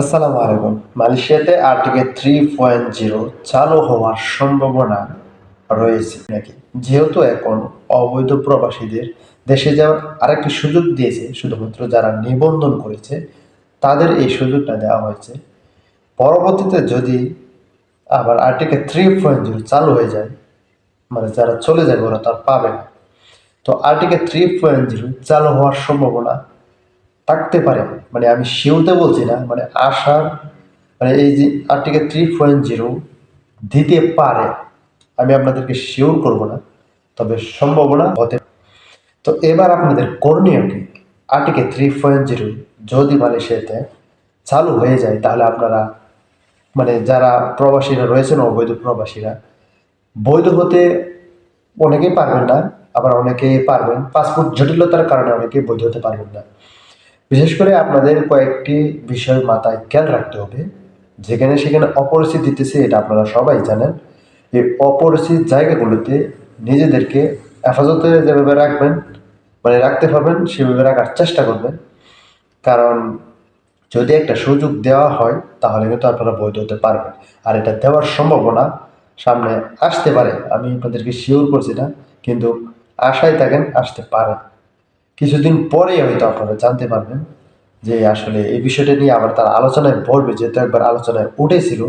আসসালামু আলাইকুম। মালয়েশিয়াতে আর্টিকে থ্রি পয়েন্ট জিরো চালু হওয়ার সম্ভাবনা রয়েছে নাকি? যেহেতু এখন অবৈধ প্রবাসীদের দেশে যাওয়ার আরেকটি সুযোগ দিয়েছে, শুধুমাত্র যারা নিবন্ধন করেছে, তাদের এই সুযোগটা দেওয়া হয়েছে। পরবর্তীতে যদি আবার আর্টিকে থ্রি পয়েন্ট জিরো চালু হয়ে যায় মানে যারা চলে যাবে ওরা তার পাবে না। তো আর্টিকে থ্রি পয়েন্ট জিরো চালু হওয়ার সম্ভাবনা থাকতে পারে। মানে আমি শিওতে বলছি না মানে আশার মানে এই যে আর্টিকেল থ্রি পয়েন্ট জিরো দিতে পারে, আমি আপনাদেরকে শিওর করব না, তবে সম্ভাবনা হতে তো এবার আপনাদের করণীয় কি আর্টিকেল থ্রি পয়েন্ট জিরো যদি মালয়েশিয়াতে চালু হয়ে যায়, তাহলে আপনারা মানে যারা প্রবাসীরা রয়েছেন, অবৈধ প্রবাসীরা, বৈধ হতে অনেকেই পারবেন না, আবার অনেকেই পারবেন পাসপোর্ট জটিলতার কারণে অনেকেই বৈধ হতে পারবেন না। বিশেষ করে আপনাদের কয়েকটি বিষয় মাথায় খেয়াল রাখতে হবে। যেখানে সেখানে অপরিচিত দিতেছে, এটা আপনারা সবাই জানেন। এই অপরিচিত জায়গাগুলোতে নিজেদেরকে হেফাজতে যেভাবে রাখবেন মানে রাখতে পারবেন, সেভাবে রাখার চেষ্টা করবেন। কারণ যদি একটা সুযোগ দেওয়া হয়, তাহলে কিন্তু আপনারা বৈধ হতে পারবেন। আর এটা দেওয়ার সম্ভাবনা সামনে আসতে পারে। আমি আপনাদেরকে শিওর করছি না, কিন্তু আশায় থাকেন, আসতে পারে। কিছুদিন পরেই হয়তো আপনারা জানতে পারবেন যে আসলে এই বিষয়টা নিয়ে আবার তার আলোচনায় পড়বে, যেহেতু একবার আলোচনায় উঠেছিল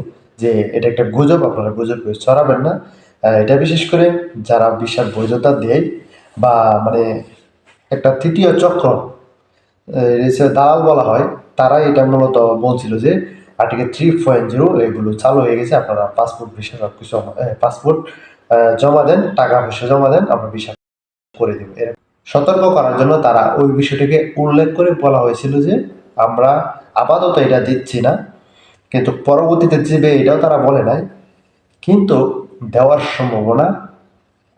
যে এটা একটা গুজব, আপনারা গুজব ছড়াবেন না। এটা বিশেষ করে যারা বিশাল বৈধতা দেয় বা মানে একটা তৃতীয় চক্র দালাল বলা হয় তারা এটা মূলত বলছিল যে আর্টিকেল থ্রি পয়েন্ট জিরো এগুলো চালু হয়ে গেছে, আপনারা পাসপোর্ট, ভিসা সব কিছু পাসপোর্ট জমা দেন, টাকা পয়সা জমা দেন, আমরা ভিসা করে দেবো। এরকম। সতর্ক করার জন্য তারা ওই বিষয়টিকে উল্লেখ করে বলা হয়েছিল যে আমরা আপাতত এটা দিচ্ছি না। কিন্তু পরবর্তীতে দিবে এটাও তারা বলে নাই। কিন্তু দেওয়ার সম্ভাবনা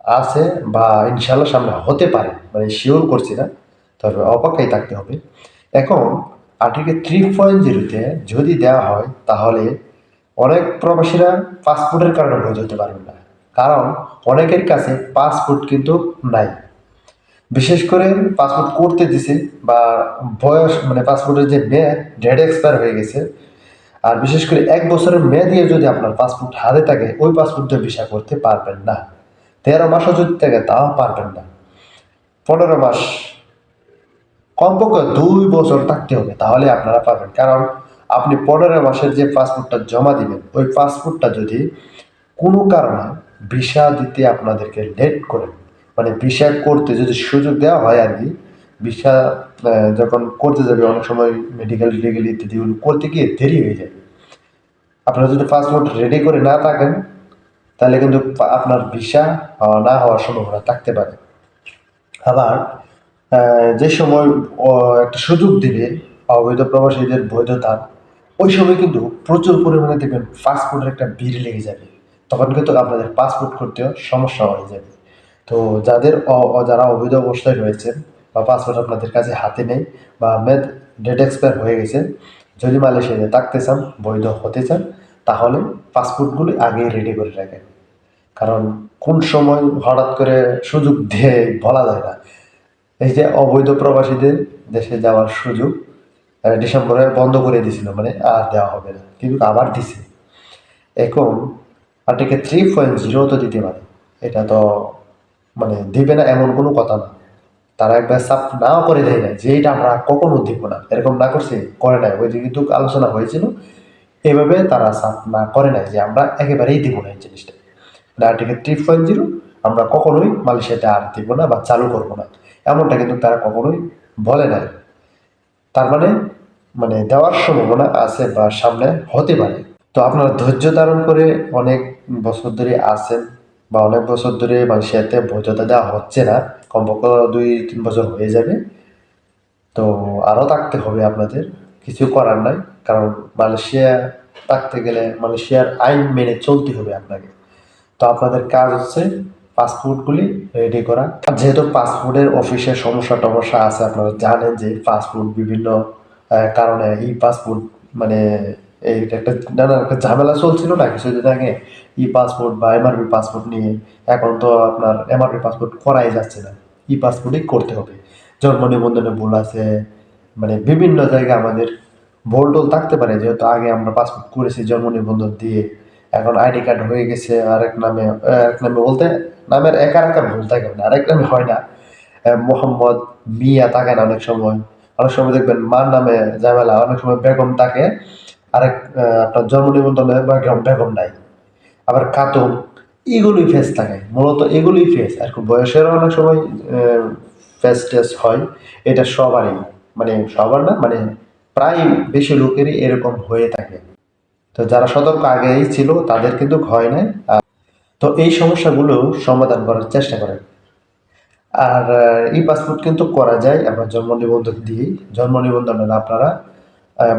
আছে বা ইনশাল্লাহ সামনে হতে পারে মানে শিওর করছি না। তবে অপেক্ষায় থাকতে হবে। এখন আর্টিকেল থ্রি পয়েন্ট জিরোতে যদি দেওয়া হয়, তাহলে অনেক প্রবাসীরা পাসপোর্টের কারণে বৈধ হতে পারবেন না। কারণ অনেকের কাছে পাসপোর্ট কিন্তু নাই। বিশেষ করে পাসপোর্ট করতে দিছে বা বয়স মানে পাসপোর্টের যে মেয়াদ ডেট এক্সপায়ার হয়ে গেছে। আর বিশেষ করে এক বছরের মেয়াদিয়ে যদি আপনার পাসপোর্ট হাতে থাকে, ওই পাসপোর্ট দিয়ে ভিসা করতে পারবেন না। তেরো মাসও যদি থাকে, তাও পারবেন না। পনেরো মাস কমপক্ষে দুই বছর থাকতে হবে, তাহলে আপনারা পাবেন কারণ আপনি পনেরো মাসের যে পাসপোর্টটা জমা দিবেন, ওই পাসপোর্টটা যদি কোনো কারণে ভিসা দিতে আপনাদেরকে লেট করেন মানে ভিসা করতে যদি সুযোগ দেওয়া হয় আর কি, ভিসা যখন করতে যাবে, অনেক সময় মেডিকেল টিডিকেল ইত্যাদিগুলো করতে গিয়ে দেরি হয়ে যাবে আপনারা যদি পাসপোর্ট রেডি করে না থাকেন, তাহলে কিন্তু আপনার ভিসা না হওয়ার সম্ভাবনা থাকতে পারে। আবার যে সময় একটা সুযোগ দিবে অবৈধ প্রবাসীদের বৈধতা ওই সময় কিন্তু প্রচুর পরিমাণে দেখবেন পাসপোর্টের একটা ভিড় লেগে যাবে। তখন কিন্তু আপনাদের পাসপোর্ট করতেও সমস্যা হয়ে যাবে। তো যাদের যারা অবৈধ অবস্থায় রয়েছেন বা পাসপোর্ট আপনাদের কাছে হাতে নেই বা মেদ, ডেট এক্সপায়ার হয়ে গেছে, যদি মালয়েশিয়াতে থাকতে চান, বৈধ হতে চান, তাহলে পাসপোর্টগুলি আগেই রেডি করে রাখেন। কারণ কোন সময় হঠাৎ করে সুযোগ দিয়ে বলা যায় না। এই যে অবৈধ প্রবাসীদের দেশে যাওয়ার সুযোগ ডিসেম্বরে বন্ধ করে দিয়েছিল মানে আর দেওয়া হবে না, কিন্তু আবার দিছে। এখন আর্টিকে থ্রি পয়েন্ট জিরো তো দিতে পারে। এটা তো মানে দিবে না এমন কোনো কথা না। তারা একবার সাপ নাও করে দেয় না যে এটা আমরা কখনো দিব না। এরকম না করছে, করে নাই। ওই কিন্তু আলোচনা হয়েছিল, এভাবে তারা সাপ না করে নাই যে আমরা একেবারেই দিব না এই জিনিসটা। মানে আর্টিকেল থ্রি পয়েন্ট জিরো আমরা কখনোই মালয়েশিয়াতে আর দিব না বা চালু করব না। এমনটা কিন্তু তারা কখনোই বলে নাই। তার মানে মানে দেওয়ার সম্ভাবনা আছে বা সামনে হতে পারে। তো আপনারা ধৈর্য ধারণ করে অনেক বছর ধরে আছেন বা অনেক বছর ধরে মালয়েশিয়াতে বৈধতা দেওয়া হচ্ছে না, কমপক্ষে দুই, তিন বছর হয়ে যাবে। তো আরও থাকতে হবে আপনাদের, কিছু করার নাই, কারণ মালয়েশিয়া থাকতে গেলে মালয়েশিয়ার আইন মেনে চলতে হবে আপনাকে। তো আপনাদের কাজ হচ্ছে পাসপোর্টগুলি রেডি করা। আর যেহেতু পাসপোর্টের অফিসে সমস্যা টমস্যা আছে, আপনারা জানেন যে পাসপোর্ট বিভিন্ন কারণে ই পাসপোর্ট মানে এই একটা নানা একটা ঝামেলা চলছিল না, কিছুদিন আগে। ই পাসপোর্ট বা এমআরপি পাসপোর্ট নিয়ে এখন তো আপনার এমআরপি পাসপোর্ট করাই যাচ্ছে না। ই পাসপোর্টই করতে হবে। জন্ম নিবন্ধনে ভুল আছে মানে বিভিন্ন জায়গায় আমাদের ভুল টুল থাকতে পারে, যেহেতু আগে আমরা পাসপোর্ট করেছি জন্ম নিবন্ধন দিয়ে। এখন আইডি কার্ড হয়ে গেছে, আরেক নামে এক নামে বলতে নামের একা একা ভুল থাকে না আরেক নামে হয় না। মোহাম্মদ মিয়া থাকে না অনেক সময়। অনেক সময় দেখবেন মার নামে ঝামেলা, অনেক সময় বেগম থাকে। আরেক আপনার জন্ম নিবন্ধনে বেগম বেগম নাই। আবার খাতুন এগুলোই ফেস থাকে। মূলত এগুলোই ফেস আর কি বয়সেরও অনেক সময় ফেস টেস্ট হয়। এটা সবারই মানে সবার না মানে প্রায় বেশি লোকেরই এরকম হয়ে থাকে। তো যারা সতর্ক আগেই ছিল, তাদের কিন্তু হয় নাই। তো এই সমস্যাগুলো সমাধান করার চেষ্টা করেন। আর ই পাসপোর্ট কিন্তু করা যায় আপনার জন্ম নিবন্ধন দিয়েই। জন্ম নিবন্ধন আপনারা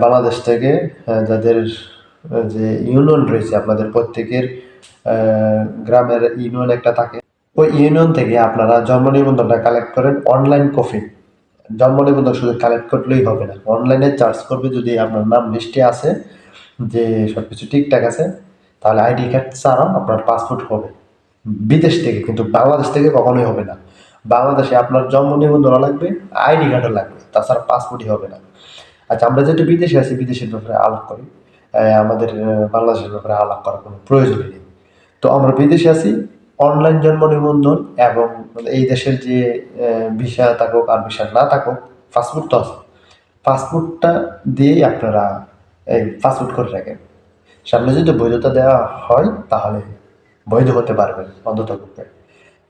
বাংলাদেশ থেকে যাদের যে ইউনিয়ন রয়েছে আপনাদের প্রত্যেকের গ্রামের ইউনিয়ন একটা থাকে। ওই ইউনিয়ন থেকে আপনারা জন্ম নিবন্ধনটা কালেক্ট করেন অনলাইন কপি জন্ম নিবন্ধন শুধু কালেক্ট করলেই হবে না। অনলাইনে চার্জ করবে যদি আপনার নাম লিস্টে আছে যে সব কিছু ঠিকঠাক আছে, তাহলে আইডি কার্ড ছাড়াও আপনার পাসপোর্ট হবে। বিদেশ থেকে কিন্তু বাংলাদেশ থেকে কখনোই হবে না। বাংলাদেশে আপনার জন্ম নিবন্ধন লাগবে আইডি কার্ডও লাগবে। তাছাড়া পাসপোর্টই হবে না। আচ্ছা আমরা যেহেতু বিদেশে আছি, বিদেশের ব্যাপারে আলাপ করি। আমাদের বাংলাদেশের ব্যাপারে আলাপ করার কোনো প্রয়োজনই নেই। তো আমরা বিদেশে আছি অনলাইন জন্ম নিবন্ধন এবং এই দেশের যে ভিসা থাকুক আর ভিসা না থাকুক পাসপোর্ট তো আছে। পাসপোর্টটা দিয়েই আপনারা এই পাসপোর্ট করে রাখেন। সামনে যদি বৈধতা দেওয়া হয়, তাহলে বৈধ হতে পারবেন অন্তত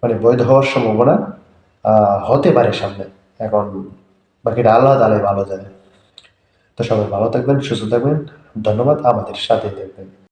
মানে বৈধ হওয়ার সম্ভাবনা হতে পারে সামনে। এখন বাকিটা আল্লাহ তালে ভালো জানে তো সবাই ভালো থাকবেন সুস্থ থাকবেন। ধন্যবাদ আমাদের সাথে থাকবেন।